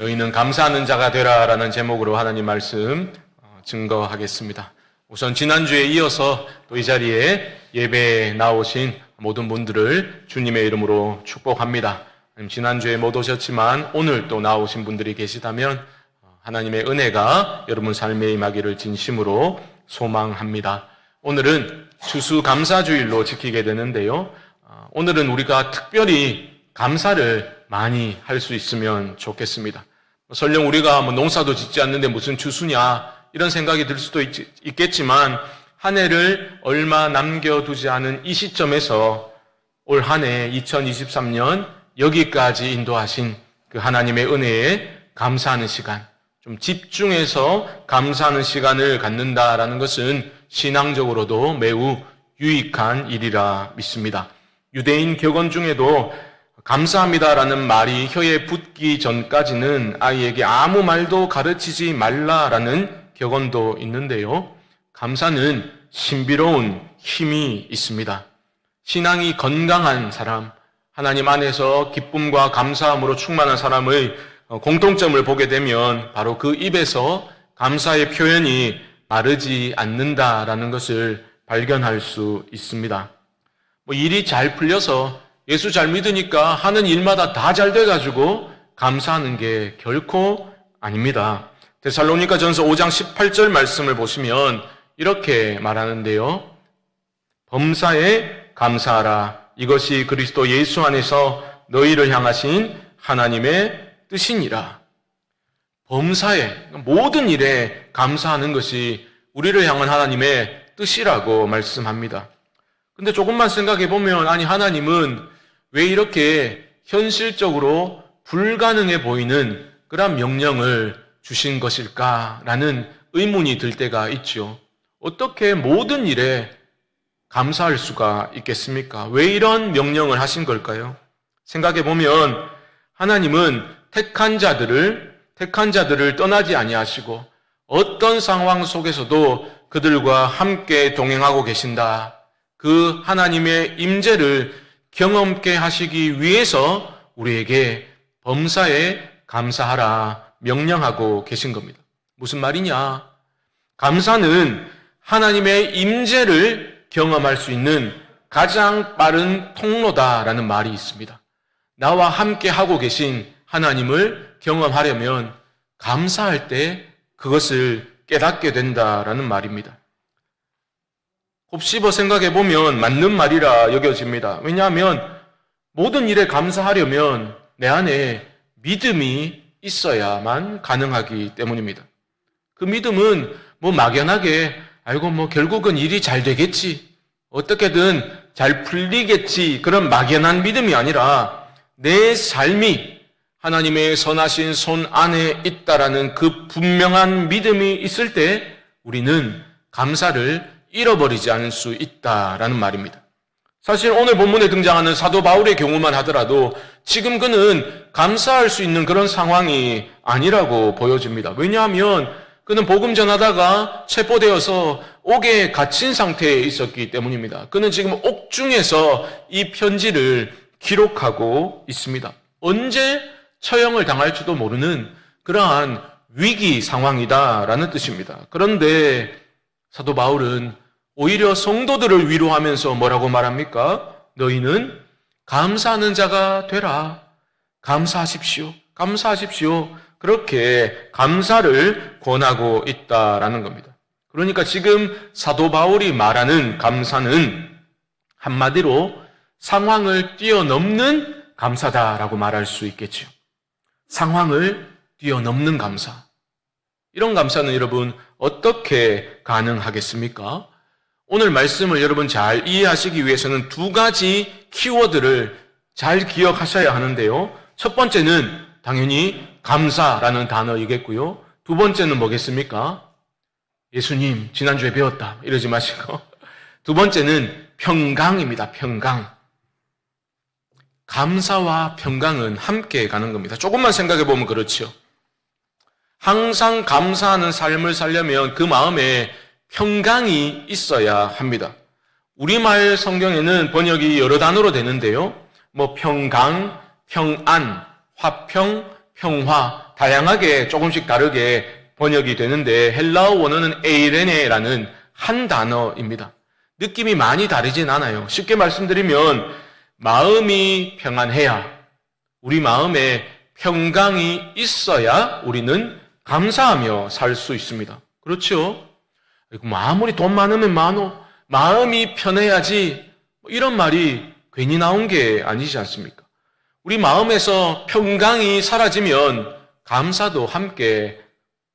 너희는 감사하는 자가 되라라는 제목으로 하나님 말씀 어, 증거하겠습니다. 우선 지난주에 이어서 또 이 자리에 예배에 나오신 모든 분들을 주님의 이름으로 축복합니다. 지난주에 못 오셨지만 오늘 또 나오신 분들이 계시다면 어, 하나님의 은혜가 여러분 삶에 임하기를 진심으로 소망합니다. 오늘은 추수감사주일로 지키게 되는데요. 어, 오늘은 우리가 특별히 감사를 많이 할 수 있으면 좋겠습니다. 설령 우리가 뭐 농사도 짓지 않는데 무슨 추수냐 이런 생각이 들 수도 있, 겠지만 한 해를 얼마 남겨두지 않은 이 시점에서 올 한 해 2023년 여기까지 인도하신 그 하나님의 은혜에 감사하는 시간, 좀 집중해서 감사하는 시간을 갖는다라는 것은 신앙적으로도 매우 유익한 일이라 믿습니다. 유대인 격언 중에도 감사합니다라는 말이 혀에 붙기 전까지는 아이에게 아무 말도 가르치지 말라라는 격언도 있는데요. 감사는 신비로운 힘이 있습니다. 신앙이 건강한 사람, 하나님 안에서 기쁨과 감사함으로 충만한 사람의 공통점을 보게 되면 바로 그 입에서 감사의 표현이 마르지 않는다라는 것을 발견할 수 있습니다. 뭐 일이 잘 풀려서 예수 잘 믿으니까 하는 일마다 다 잘 돼가지고 감사하는 게 결코 아닙니다. 데살로니가 전서 5장 18절 말씀을 보시면 이렇게 말하는데요. 범사에 감사하라. 이것이 그리스도 예수 안에서 너희를 향하신 하나님의 뜻이니라. 범사에, 모든 일에 감사하는 것이 우리를 향한 하나님의 뜻이라고 말씀합니다. 근데 조금만 생각해 보면, 아니, 하나님은 왜 이렇게 현실적으로 불가능해 보이는 그런 명령을 주신 것일까라는 의문이 들 때가 있죠. 어떻게 모든 일에 감사할 수가 있겠습니까? 왜 이런 명령을 하신 걸까요? 생각해 보면 하나님은 택한 자들을 택한 자들을 떠나지 아니하시고 어떤 상황 속에서도 그들과 함께 동행하고 계신다. 그 하나님의 임재를 경험케 하시기 위해서 우리에게 범사에 감사하라 명령하고 계신 겁니다. 무슨 말이냐? 감사는 하나님의 임재를 경험할 수 있는 가장 빠른 통로다라는 말이 있습니다. 나와 함께 하고 계신 하나님을 경험하려면 감사할 때 그것을 깨닫게 된다라는 말입니다. 곱씹어 생각해 보면 맞는 말이라 여겨집니다. 왜냐하면 모든 일에 감사하려면 내 안에 믿음이 있어야만 가능하기 때문입니다. 그 믿음은 뭐 막연하게 알고 뭐 결국은 일이 잘 되겠지. 어떻게든 잘 풀리겠지. 그런 막연한 믿음이 아니라 내 삶이 하나님의 선하신 손 안에 있다라는 그 분명한 믿음이 있을 때 우리는 감사를 잃어버리지 않을 수 있다라는 말입니다. 사실 오늘 본문에 등장하는 사도 바울의 경우만 하더라도 지금 그는 감사할 수 있는 그런 상황이 아니라고 보여집니다. 왜냐하면 그는 복음 전하다가 체포되어서 옥에 갇힌 상태에 있었기 때문입니다. 그는 지금 옥중에서 이 편지를 기록하고 있습니다. 언제 처형을 당할지도 모르는 그러한 위기 상황이다라는 뜻입니다. 그런데 사도 바울은 오히려 성도들을 위로하면서 뭐라고 말합니까? 너희는 감사하는 자가 되라. 감사하십시오. 감사하십시오. 그렇게 감사를 권하고 있다라는 겁니다. 그러니까 지금 사도 바울이 말하는 감사는 한마디로 상황을 뛰어넘는 감사다라고 말할 수 있겠죠. 상황을 뛰어넘는 감사. 이런 감사는 여러분 어떻게 가능하겠습니까? 오늘 말씀을 여러분 잘 이해하시기 위해서는 두 가지 키워드를 잘 기억하셔야 하는데요. 첫 번째는 당연히 감사라는 단어이겠고요. 두 번째는 뭐겠습니까? 예수님, 지난주에 배웠다. 이러지 마시고. 두 번째는 평강입니다. 평강. 감사와 평강은 함께 가는 겁니다. 조금만 생각해 보면 그렇죠. 항상 감사하는 삶을 살려면 그 마음에 평강이 있어야 합니다. 우리말 성경에는 번역이 여러 단어로 되는데요. 뭐 평강, 평안, 화평, 평화 다양하게 조금씩 다르게 번역이 되는데 헬라어 원어는 에이레네라는 한 단어입니다. 느낌이 많이 다르진 않아요. 쉽게 말씀드리면 마음이 평안해야 우리 마음에 평강이 있어야 우리는 감사하며 살 수 있습니다. 그렇죠? 뭐 아무리 돈 많으면 많어. 마음이 편해야지. 뭐 이런 말이 괜히 나온 게 아니지 않습니까? 우리 마음에서 평강이 사라지면 감사도 함께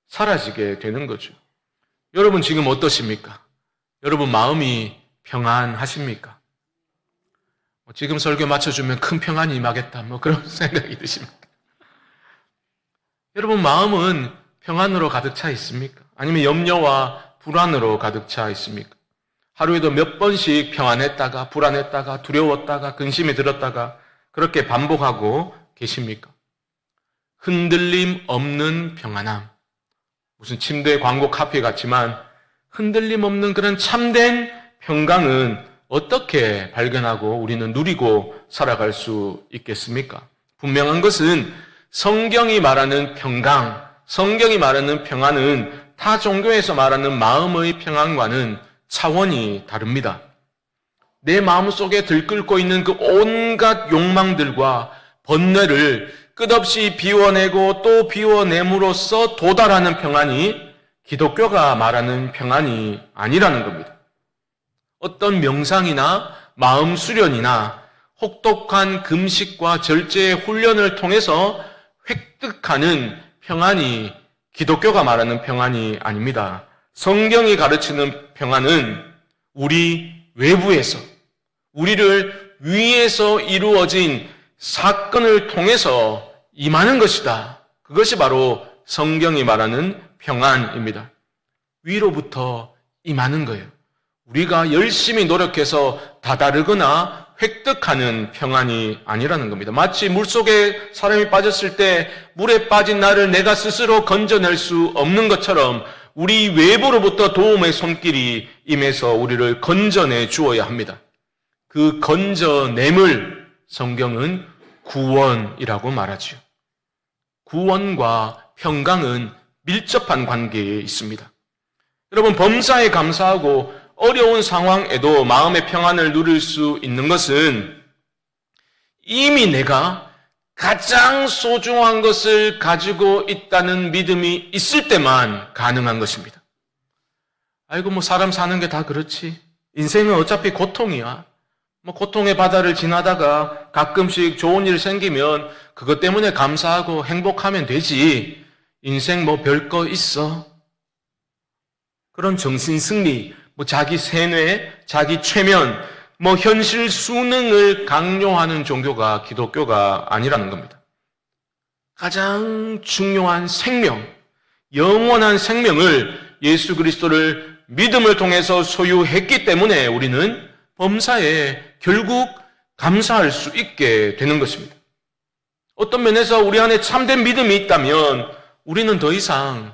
사라지게 되는 거죠. 여러분 지금 어떠십니까? 여러분 마음이 평안하십니까? 뭐 지금 설교 맞춰주면 큰 평안이 임하겠다. 뭐 그런 생각이 드십니까? 여러분 마음은 평안으로 가득 차 있습니까? 아니면 염려와 불안으로 가득 차 있습니까? 하루에도 몇 번씩 평안했다가 불안했다가 두려웠다가 근심이 들었다가 그렇게 반복하고 계십니까? 흔들림 없는 평안함. 무슨 침대 광고 카페 같지만 흔들림 없는 그런 참된 평강은 어떻게 발견하고 우리는 누리고 살아갈 수 있겠습니까? 분명한 것은 성경이 말하는 평강, 성경이 말하는 평안은 타 종교에서 말하는 마음의 평안과는 차원이 다릅니다. 내 마음 속에 들끓고 있는 그 온갖 욕망들과 번뇌를 끝없이 비워내고 또 비워냄으로써 도달하는 평안이 기독교가 말하는 평안이 아니라는 겁니다. 어떤 명상이나 마음 수련이나 혹독한 금식과 절제의 훈련을 통해서 획득하는 평안이 기독교가 말하는 평안이 아닙니다. 성경이 가르치는 평안은 우리 외부에서, 우리를 위에서 이루어진 사건을 통해서 임하는 것이다. 그것이 바로 성경이 말하는 평안입니다. 위로부터 임하는 거예요. 우리가 열심히 노력해서 다다르거나 획득하는 평안이 아니라는 겁니다. 마치 물 속에 사람이 빠졌을 때 물에 빠진 나를 내가 스스로 건져낼 수 없는 것처럼 우리 외부로부터 도움의 손길이 임해서 우리를 건져내 주어야 합니다. 그 건져냄을 성경은 구원이라고 말하지요. 구원과 평강은 밀접한 관계에 있습니다. 여러분, 범사에 감사하고 어려운 상황에도 마음의 평안을 누릴 수 있는 것은 이미 내가 가장 소중한 것을 가지고 있다는 믿음이 있을 때만 가능한 것입니다. 아이고, 뭐 사람 사는 게 다 그렇지. 인생은 어차피 고통이야. 뭐 고통의 바다를 지나다가 가끔씩 좋은 일 생기면 그것 때문에 감사하고 행복하면 되지. 인생 뭐 별거 있어. 그런 정신 승리, 뭐 자기 세뇌, 자기 최면, 뭐 현실 수능을 강요하는 종교가 기독교가 아니라는 겁니다. 가장 중요한 생명, 영원한 생명을 예수 그리스도를 믿음을 통해서 소유했기 때문에 우리는 범사에 결국 감사할 수 있게 되는 것입니다. 어떤 면에서 우리 안에 참된 믿음이 있다면 우리는 더 이상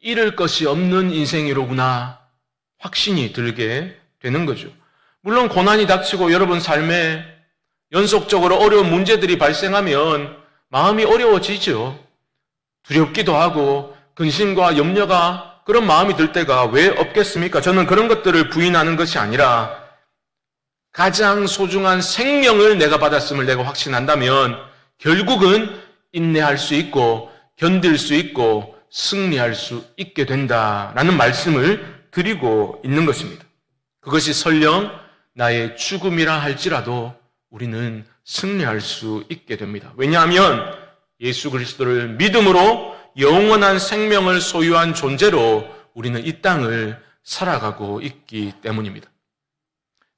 잃을 것이 없는 인생이로구나 확신이 들게 되는 거죠. 물론 고난이 닥치고 여러분 삶에 연속적으로 어려운 문제들이 발생하면 마음이 어려워지죠. 두렵기도 하고 근심과 염려가 그런 마음이 들 때가 왜 없겠습니까? 저는 그런 것들을 부인하는 것이 아니라 가장 소중한 생명을 내가 받았음을 내가 확신한다면 결국은 인내할 수 있고 견딜 수 있고 승리할 수 있게 된다라는 말씀을 드리고 있는 것입니다. 그것이 설령 나의 죽음이라 할지라도 우리는 승리할 수 있게 됩니다. 왜냐하면 예수 그리스도를 믿음으로 영원한 생명을 소유한 존재로 우리는 이 땅을 살아가고 있기 때문입니다.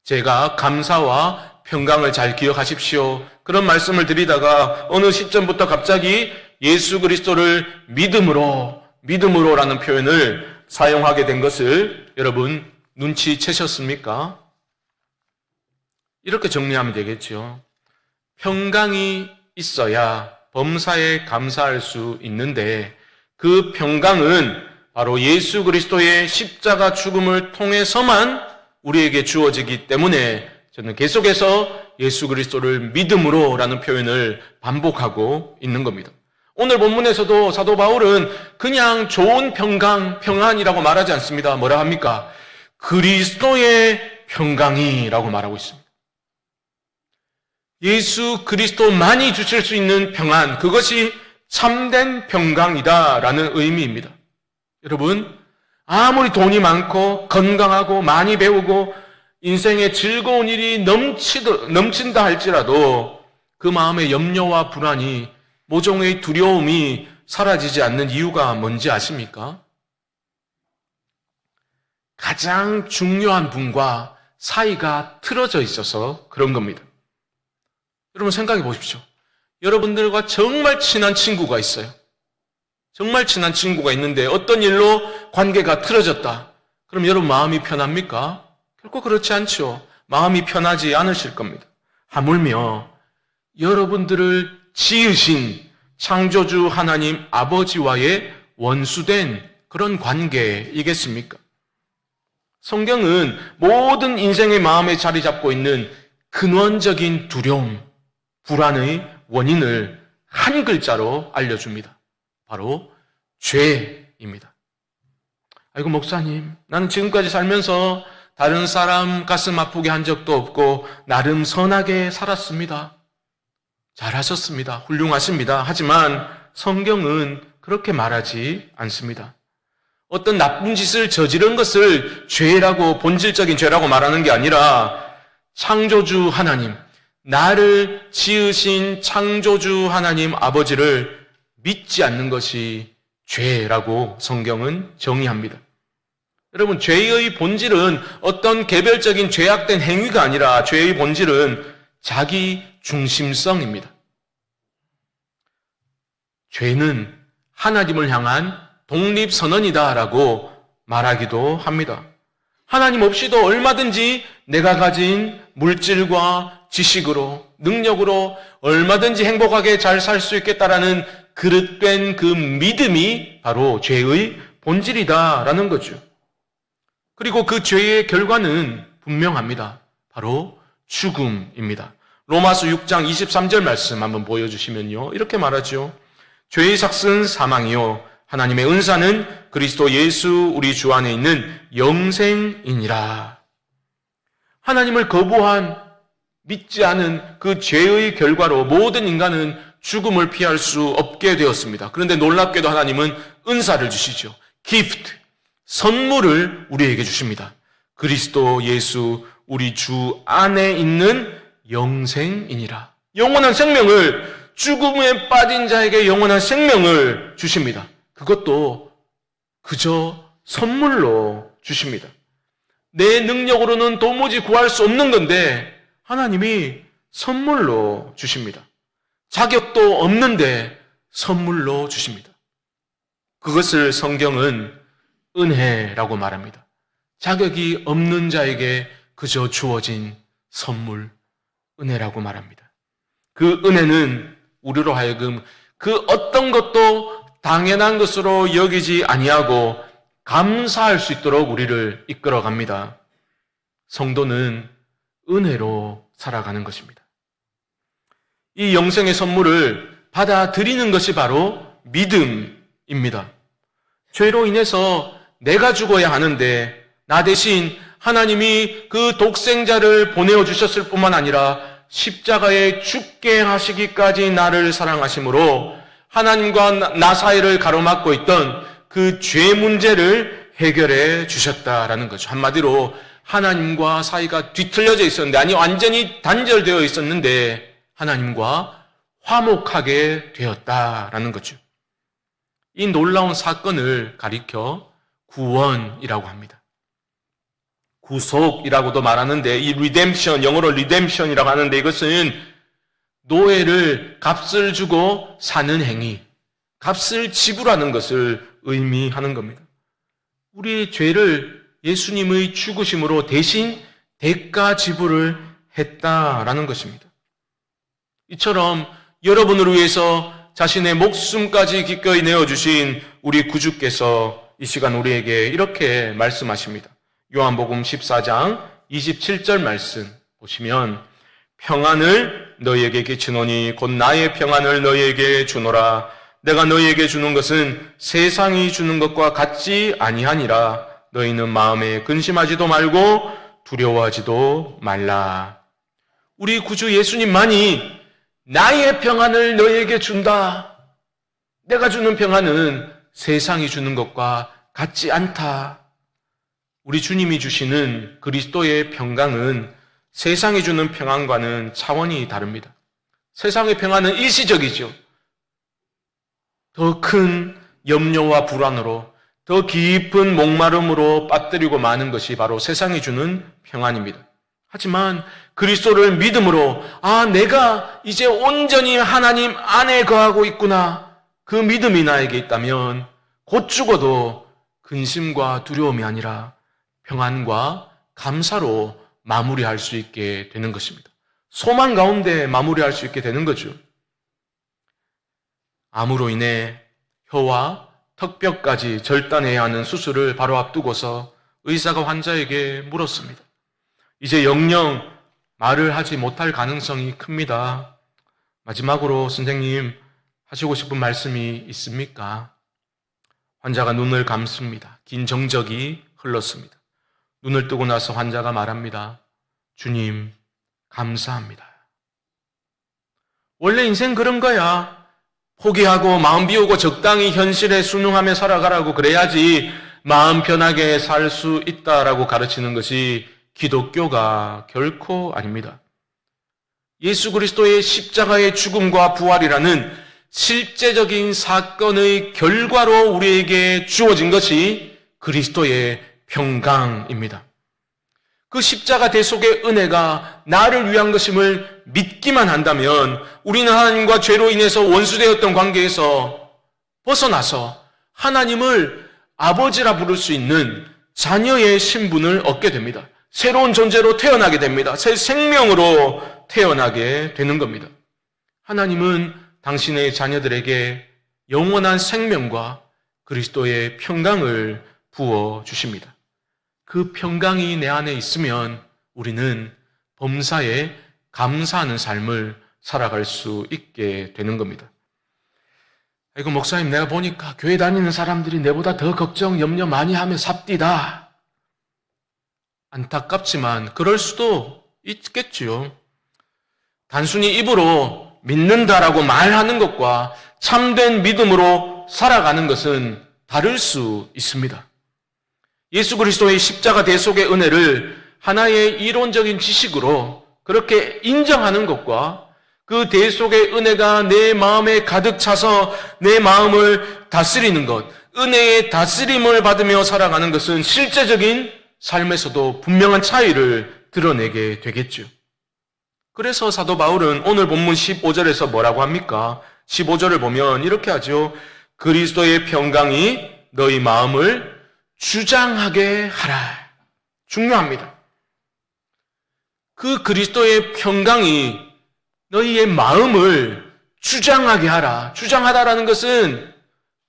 제가 감사와 평강을 잘 기억하십시오. 그런 말씀을 드리다가 어느 시점부터 갑자기 예수 그리스도를 믿음으로, 믿음으로라는 표현을 사용하게 된 것을 여러분 눈치채셨습니까? 이렇게 정리하면 되겠죠. 평강이 있어야 범사에 감사할 수 있는데 그 평강은 바로 예수 그리스도의 십자가 죽음을 통해서만 우리에게 주어지기 때문에 저는 계속해서 예수 그리스도를 믿음으로라는 표현을 반복하고 있는 겁니다. 오늘 본문에서도 사도 바울은 그냥 좋은 평강, 평안이라고 말하지 않습니다. 뭐라 합니까? 그리스도의 평강이라고 말하고 있습니다. 예수 그리스도만이 주실 수 있는 평안, 그것이 참된 평강이다라는 의미입니다. 여러분, 아무리 돈이 많고 건강하고 많이 배우고 인생에 즐거운 일이 넘치더, 넘친다 할지라도 그 마음의 염려와 불안이 모종의 두려움이 사라지지 않는 이유가 뭔지 아십니까? 가장 중요한 분과 사이가 틀어져 있어서 그런 겁니다. 여러분 생각해 보십시오. 여러분들과 정말 친한 친구가 있어요. 정말 친한 친구가 있는데 어떤 일로 관계가 틀어졌다. 그럼 여러분 마음이 편합니까? 결코 그렇지 않죠. 마음이 편하지 않으실 겁니다. 하물며 여러분들을 지으신 창조주 하나님 아버지와의 원수된 그런 관계이겠습니까? 성경은 모든 인생의 마음에 자리 잡고 있는 근원적인 두려움, 불안의 원인을 한 글자로 알려줍니다. 바로 죄입니다. 아이고, 목사님, 나는 지금까지 살면서 다른 사람 가슴 아프게 한 적도 없고, 나름 선하게 살았습니다. 잘하셨습니다. 훌륭하십니다. 하지만 성경은 그렇게 말하지 않습니다. 어떤 나쁜 짓을 저지른 것을 죄라고, 본질적인 죄라고 말하는 게 아니라, 창조주 하나님, 나를 지으신 창조주 하나님 아버지를 믿지 않는 것이 죄라고 성경은 정의합니다. 여러분, 죄의 본질은 어떤 개별적인 죄악된 행위가 아니라 죄의 본질은 자기 중심성입니다. 죄는 하나님을 향한 독립선언이다라고 말하기도 합니다. 하나님 없이도 얼마든지 내가 가진 물질과 지식으로, 능력으로 얼마든지 행복하게 잘 살 수 있겠다라는 그릇된 그 믿음이 바로 죄의 본질이다라는 거죠. 그리고 그 죄의 결과는 분명합니다. 바로 죽음입니다. 로마서 6장 23절 말씀 한번 보여주시면요. 이렇게 말하죠. 죄의 삭은 사망이요. 하나님의 은사는 그리스도 예수 우리 주 안에 있는 영생이니라. 하나님을 거부한 믿지 않은 그 죄의 결과로 모든 인간은 죽음을 피할 수 없게 되었습니다. 그런데 놀랍게도 하나님은 은사를 주시죠. gift, 선물을 우리에게 주십니다. 그리스도 예수 우리 주 안에 있는 영생이니라. 영원한 생명을 죽음에 빠진 자에게 영원한 생명을 주십니다. 그것도 그저 선물로 주십니다. 내 능력으로는 도무지 구할 수 없는 건데 하나님이 선물로 주십니다. 자격도 없는데 선물로 주십니다. 그것을 성경은 은혜라고 말합니다. 자격이 없는 자에게 그저 주어진 선물, 은혜라고 말합니다. 그 은혜는 우리로 하여금 그 어떤 것도 당연한 것으로 여기지 아니하고 감사할 수 있도록 우리를 이끌어 갑니다. 성도는 은혜로 살아가는 것입니다. 이 영생의 선물을 받아들이는 것이 바로 믿음입니다. 죄로 인해서 내가 죽어야 하는데 나 대신 하나님이 그 독생자를 보내어 주셨을 뿐만 아니라 십자가에 죽게 하시기까지 나를 사랑하심으로 하나님과 나 사이를 가로막고 있던 그 죄 문제를 해결해 주셨다라는 거죠. 한마디로 하나님과 사이가 뒤틀려져 있었는데, 아니, 완전히 단절되어 있었는데, 하나님과 화목하게 되었다라는 거죠. 이 놀라운 사건을 가리켜 구원이라고 합니다. 구속이라고도 말하는데, 이 리뎀션, 영어로 리뎀션이라고 하는데 이것은 노예를 값을 주고 사는 행위, 값을 지불하는 것을 의미하는 겁니다. 우리의 죄를 예수님의 죽으심으로 대신 대가 지불을 했다라는 것입니다. 이처럼 여러분을 위해서 자신의 목숨까지 기꺼이 내어주신 우리 구주께서 이 시간 우리에게 이렇게 말씀하십니다. 요한복음 14장 27절 말씀 보시면 평안을 너희에게 끼치노니 곧 나의 평안을 너희에게 주노라 내가 너희에게 주는 것은 세상이 주는 것과 같지 아니하니라. 너희는 마음에 근심하지도 말고 두려워하지도 말라. 우리 구주 예수님만이 나의 평안을 너희에게 준다. 내가 주는 평안은 세상이 주는 것과 같지 않다. 우리 주님이 주시는 그리스도의 평강은 세상이 주는 평안과는 차원이 다릅니다. 세상의 평안은 일시적이죠. 더 큰 염려와 불안으로 더 깊은 목마름으로 빠뜨리고 마는 것이 바로 세상이 주는 평안입니다. 하지만 그리스도를 믿음으로 아 내가 이제 온전히 하나님 안에 거하고 있구나 그 믿음이 나에게 있다면 곧 죽어도 근심과 두려움이 아니라 평안과 감사로 마무리할 수 있게 되는 것입니다. 소망 가운데 마무리할 수 있게 되는 거죠. 암으로 인해 혀와 턱뼈까지 절단해야 하는 수술을 바로 앞두고서 의사가 환자에게 물었습니다. 이제 영영 말을 하지 못할 가능성이 큽니다. 마지막으로 선생님 하시고 싶은 말씀이 있습니까? 환자가 눈을 감습니다. 긴 정적이 흘렀습니다. 눈을 뜨고 나서 환자가 말합니다. 주님, 감사합니다. 원래 인생 그런 거야. 포기하고 마음 비우고 적당히 현실에 순응하며 살아가라고 그래야지 마음 편하게 살 수 있다라고 가르치는 것이 기독교가 결코 아닙니다. 예수 그리스도의 십자가의 죽음과 부활이라는 실제적인 사건의 결과로 우리에게 주어진 것이 그리스도의 평강입니다. 그 십자가 대속의 은혜가 나를 위한 것임을 믿기만 한다면 우리는 하나님과 죄로 인해서 원수되었던 관계에서 벗어나서 하나님을 아버지라 부를 수 있는 자녀의 신분을 얻게 됩니다. 새로운 존재로 태어나게 됩니다. 새 생명으로 태어나게 되는 겁니다. 하나님은 당신의 자녀들에게 영원한 생명과 그리스도의 평강을 부어 주십니다. 그 평강이 내 안에 있으면 우리는 범사에 감사하는 삶을 살아갈 수 있게 되는 겁니다. 아이고, 목사님, 내가 보니까 교회 다니는 사람들이 내보다 더 걱정, 염려 많이 하며 삽디다. 안타깝지만, 그럴 수도 있겠지요. 단순히 입으로 믿는다라고 말하는 것과 참된 믿음으로 살아가는 것은 다를 수 있습니다. 예수 그리스도의 십자가 대속의 은혜를 하나의 이론적인 지식으로 그렇게 인정하는 것과 그 대속의 은혜가 내 마음에 가득 차서 내 마음을 다스리는 것, 은혜의 다스림을 받으며 살아가는 것은 실제적인 삶에서도 분명한 차이를 드러내게 되겠죠. 그래서 사도 바울은 오늘 본문 15절에서 뭐라고 합니까? 15절을 보면 이렇게 하죠. 그리스도의 평강이 너희 마음을 주장하게 하라. 중요합니다. 그 그리스도의 평강이 너희의 마음을 주장하게 하라. 주장하다라는 것은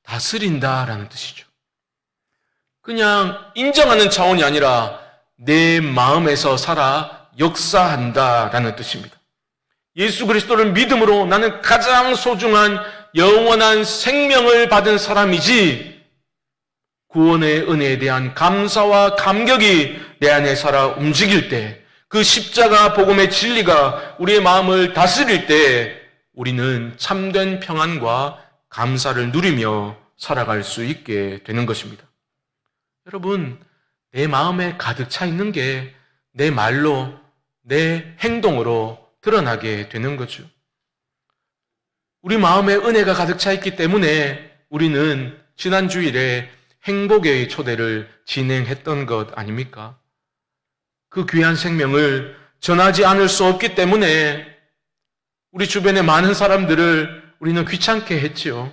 다스린다라는 뜻이죠. 그냥 인정하는 차원이 아니라 내 마음에서 살아 역사한다라는 뜻입니다. 예수 그리스도를 믿음으로 나는 가장 소중한 영원한 생명을 받은 사람이지 구원의 은혜에 대한 감사와 감격이 내 안에 살아 움직일 때 그 십자가 복음의 진리가 우리의 마음을 다스릴 때 우리는 참된 평안과 감사를 누리며 살아갈 수 있게 되는 것입니다. 여러분, 내 마음에 가득 차 있는 게 내 말로, 내 행동으로 드러나게 되는 거죠. 우리 마음에 은혜가 가득 차 있기 때문에 우리는 지난 주일에 행복의 초대를 진행했던 것 아닙니까? 그 귀한 생명을 전하지 않을 수 없기 때문에 우리 주변의 많은 사람들을 우리는 귀찮게 했지요.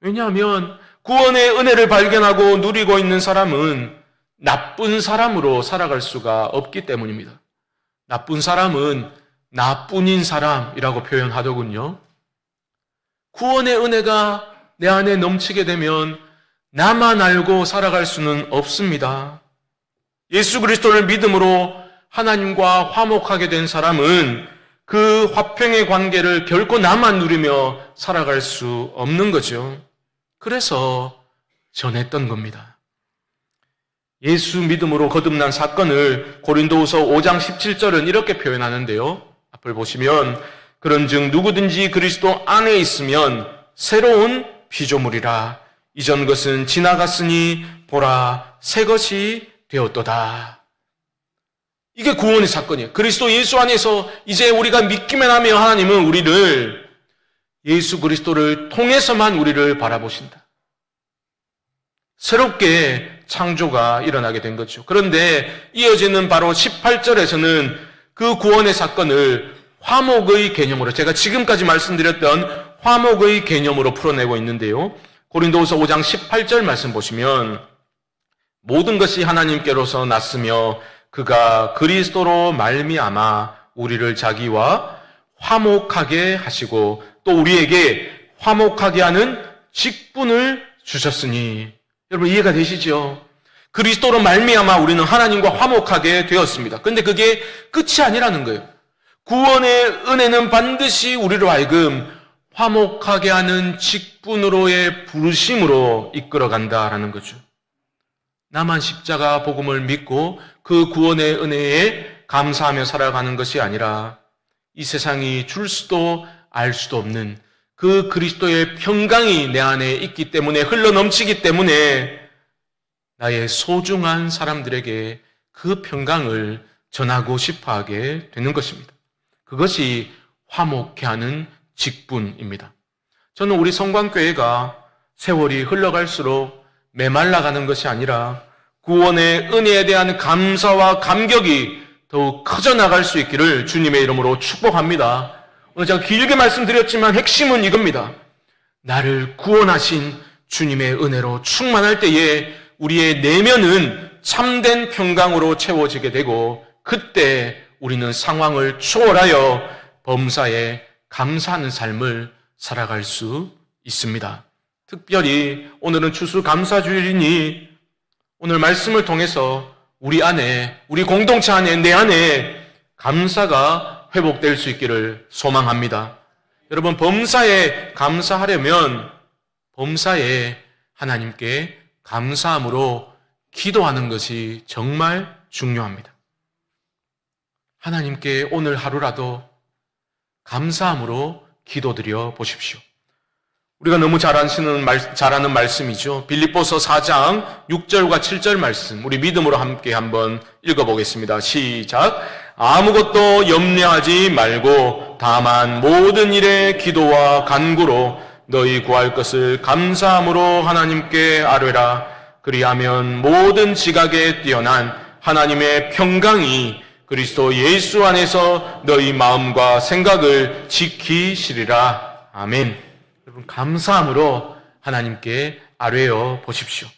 왜냐하면 구원의 은혜를 발견하고 누리고 있는 사람은 나쁜 사람으로 살아갈 수가 없기 때문입니다. 나쁜 사람은 나뿐인 사람이라고 표현하더군요. 구원의 은혜가 내 안에 넘치게 되면 나만 알고 살아갈 수는 없습니다. 예수 그리스도를 믿음으로 하나님과 화목하게 된 사람은 그 화평의 관계를 결코 나만 누리며 살아갈 수 없는 거죠. 그래서 전했던 겁니다. 예수 믿음으로 거듭난 사건을 고린도후서 5장 17절은 이렇게 표현하는데요. 앞을 보시면 그런즉 누구든지 그리스도 안에 있으면 새로운 피조물이라 이전 것은 지나갔으니 보라 새 것이 되었도다. 이게 구원의 사건이에요. 그리스도 예수 안에서 이제 우리가 믿기만 하며 하나님은 우리를 예수 그리스도를 통해서만 우리를 바라보신다. 새롭게 창조가 일어나게 된 거죠. 그런데 이어지는 바로 18절에서는 그 구원의 사건을 화목의 개념으로 제가 지금까지 말씀드렸던 화목의 개념으로 풀어내고 있는데요. 고린도후서 5장 18절 말씀 보시면 모든 것이 하나님께로서 났으며 그가 그리스도로 말미암아 우리를 자기와 화목하게 하시고 또 우리에게 화목하게 하는 직분을 주셨으니 여러분 이해가 되시죠? 그리스도로 말미암아 우리는 하나님과 화목하게 되었습니다. 근데 그게 끝이 아니라는 거예요. 구원의 은혜는 반드시 우리로 하여금 화목하게 하는 직분으로의 부르심으로 이끌어 간다라는 거죠. 나만 십자가 복음을 믿고 그 구원의 은혜에 감사하며 살아가는 것이 아니라 이 세상이 줄 수도 알 수도 없는 그 그리스도의 평강이 내 안에 있기 때문에 흘러 넘치기 때문에 나의 소중한 사람들에게 그 평강을 전하고 싶어 하게 되는 것입니다. 그것이 화목해 하는 직분입니다. 저는 우리 성광교회가 세월이 흘러갈수록 메말라가는 것이 아니라 구원의 은혜에 대한 감사와 감격이 더욱 커져 나갈 수 있기를 주님의 이름으로 축복합니다. 오늘 제가 길게 말씀드렸지만 핵심은 이겁니다. 나를 구원하신 주님의 은혜로 충만할 때에 우리의 내면은 참된 평강으로 채워지게 되고 그때 우리는 상황을 초월하여 범사에 감사하는 삶을 살아갈 수 있습니다. 특별히 오늘은 추수감사주일이니 오늘 말씀을 통해서 우리 안에, 우리 공동체 안에, 내 안에 감사가 회복될 수 있기를 소망합니다. 여러분, 범사에 감사하려면 범사에 하나님께 감사함으로 기도하는 것이 정말 중요합니다. 하나님께 오늘 하루라도 감사함으로 기도드려 보십시오. 우리가 너무 잘 아시는 말, 잘 아는 말씀이죠. 빌립보서 4장 6절과 7절 말씀. 우리 믿음으로 함께 한번 읽어보겠습니다. 시작. 아무것도 염려하지 말고 다만 모든 일에 기도와 간구로 너희 구할 것을 감사함으로 하나님께 아뢰라. 그리하면 모든 지각에 뛰어난 하나님의 평강이 그리스도 예수 안에서 너희 마음과 생각을 지키시리라. 아멘. 여러분, 감사함으로 하나님께 아뢰어 보십시오.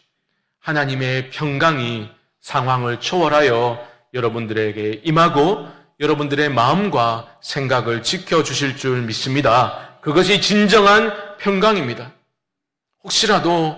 하나님의 평강이 상황을 초월하여 여러분들에게 임하고 여러분들의 마음과 생각을 지켜주실 줄 믿습니다. 그것이 진정한 평강입니다. 혹시라도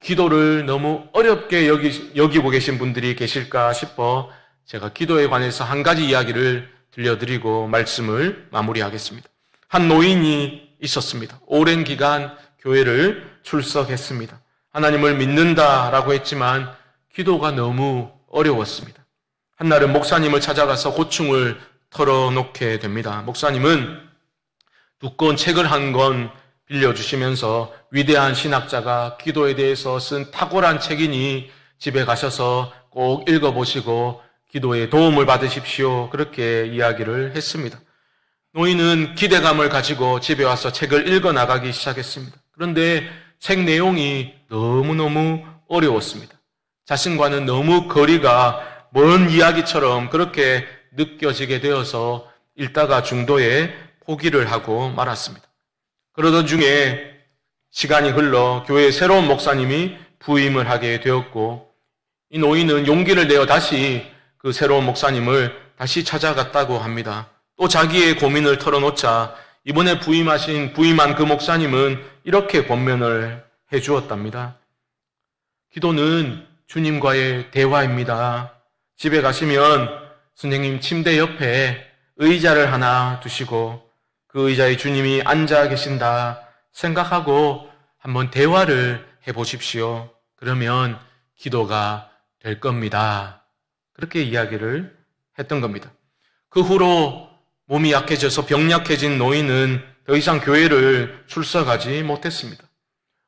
기도를 너무 어렵게 여기, 여기고 계신 분들이 계실까 싶어 제가 기도에 관해서 한 가지 이야기를 들려드리고 말씀을 마무리하겠습니다. 한 노인이 있었습니다. 오랜 기간 교회를 출석했습니다. 하나님을 믿는다라고 했지만 기도가 너무 어려웠습니다. 한날은 목사님을 찾아가서 고충을 털어놓게 됩니다. 목사님은 두꺼운 책을 한 권 빌려주시면서 위대한 신학자가 기도에 대해서 쓴 탁월한 책이니 집에 가셔서 꼭 읽어보시고 기도에 도움을 받으십시오. 그렇게 이야기를 했습니다. 노인은 기대감을 가지고 집에 와서 책을 읽어 나가기 시작했습니다. 그런데 책 내용이 너무너무 어려웠습니다. 자신과는 너무 거리가 먼 이야기처럼 그렇게 느껴지게 되어서 읽다가 중도에 포기를 하고 말았습니다. 그러던 중에 시간이 흘러 교회에 새로운 목사님이 부임을 하게 되었고 이 노인은 용기를 내어 다시 그 새로운 목사님을 다시 찾아갔다고 합니다. 또 자기의 고민을 털어놓자 이번에 부임하신 부임한 그 목사님은 이렇게 권면을 해 주었답니다. 기도는 주님과의 대화입니다. 집에 가시면 선생님 침대 옆에 의자를 하나 두시고 그 의자에 주님이 앉아 계신다 생각하고 한번 대화를 해 보십시오. 그러면 기도가 될 겁니다. 그렇게 이야기를 했던 겁니다. 그 후로 몸이 약해져서 병약해진 노인은 더 이상 교회를 출석하지 못했습니다.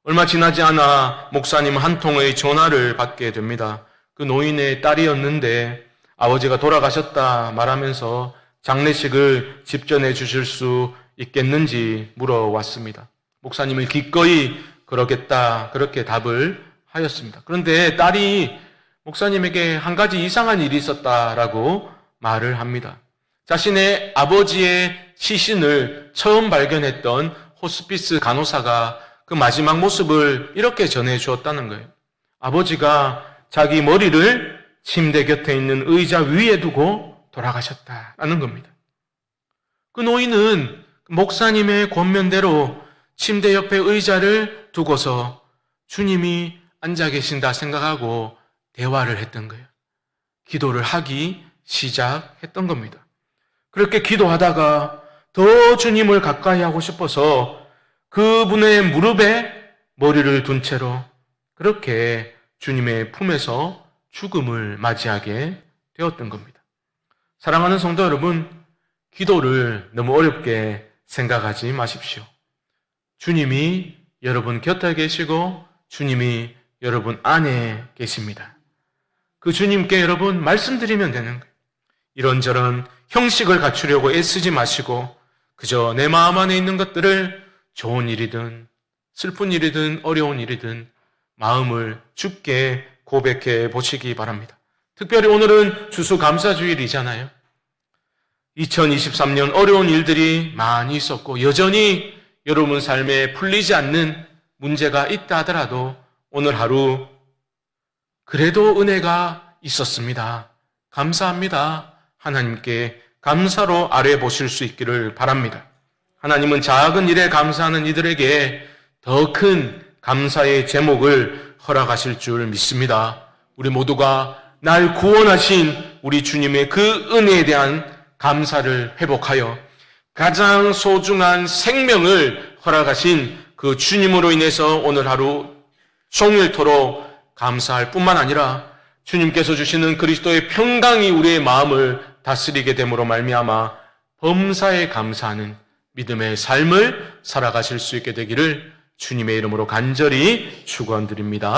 얼마 지나지 않아 목사님 한 통의 전화를 받게 됩니다. 그 노인의 딸이었는데 아버지가 돌아가셨다 말하면서 장례식을 집전해 주실 수 있겠는지 물어왔습니다. 목사님을 기꺼이 그러겠다 그렇게 답을 하였습니다. 그런데 딸이 목사님에게 한 가지 이상한 일이 있었다라고 말을 합니다. 자신의 아버지의 시신을 처음 발견했던 호스피스 간호사가 그 마지막 모습을 이렇게 전해 주었다는 거예요. 아버지가 자기 머리를 침대 곁에 있는 의자 위에 두고 돌아가셨다라는 겁니다. 그 노인은 목사님의 권면대로 침대 옆에 의자를 두고서 주님이 앉아 계신다 생각하고 대화를 했던 거예요. 기도를 하기 시작했던 겁니다. 그렇게 기도하다가 더 주님을 가까이 하고 싶어서 그분의 무릎에 머리를 둔 채로 그렇게 주님의 품에서 죽음을 맞이하게 되었던 겁니다. 사랑하는 성도 여러분, 기도를 너무 어렵게 생각하지 마십시오. 주님이 여러분 곁에 계시고 주님이 여러분 안에 계십니다. 그 주님께 여러분 말씀드리면 되는 거예요. 이런저런 형식을 갖추려고 애쓰지 마시고 그저 내 마음 안에 있는 것들을 좋은 일이든 슬픈 일이든 어려운 일이든 마음을 죽게 고백해 보시기 바랍니다. 특별히 오늘은 주수감사주일이잖아요. 2023년 어려운 일들이 많이 있었고 여전히 여러분 삶에 풀리지 않는 문제가 있다 하더라도 오늘 하루 그래도 은혜가 있었습니다. 감사합니다. 하나님께 감사로 아뢰 보실 수 있기를 바랍니다. 하나님은 작은 일에 감사하는 이들에게 더 큰 감사의 제목을 허락하실 줄 믿습니다. 우리 모두가 날 구원하신 우리 주님의 그 은혜에 대한 감사를 회복하여 가장 소중한 생명을 허락하신 그 주님으로 인해서 오늘 하루 종일토록 감사할 뿐만 아니라 주님께서 주시는 그리스도의 평강이 우리의 마음을 다스리게 됨으로 말미암아 범사에 감사하는 믿음의 삶을 살아가실 수 있게 되기를 주님의 이름으로 간절히 축원드립니다.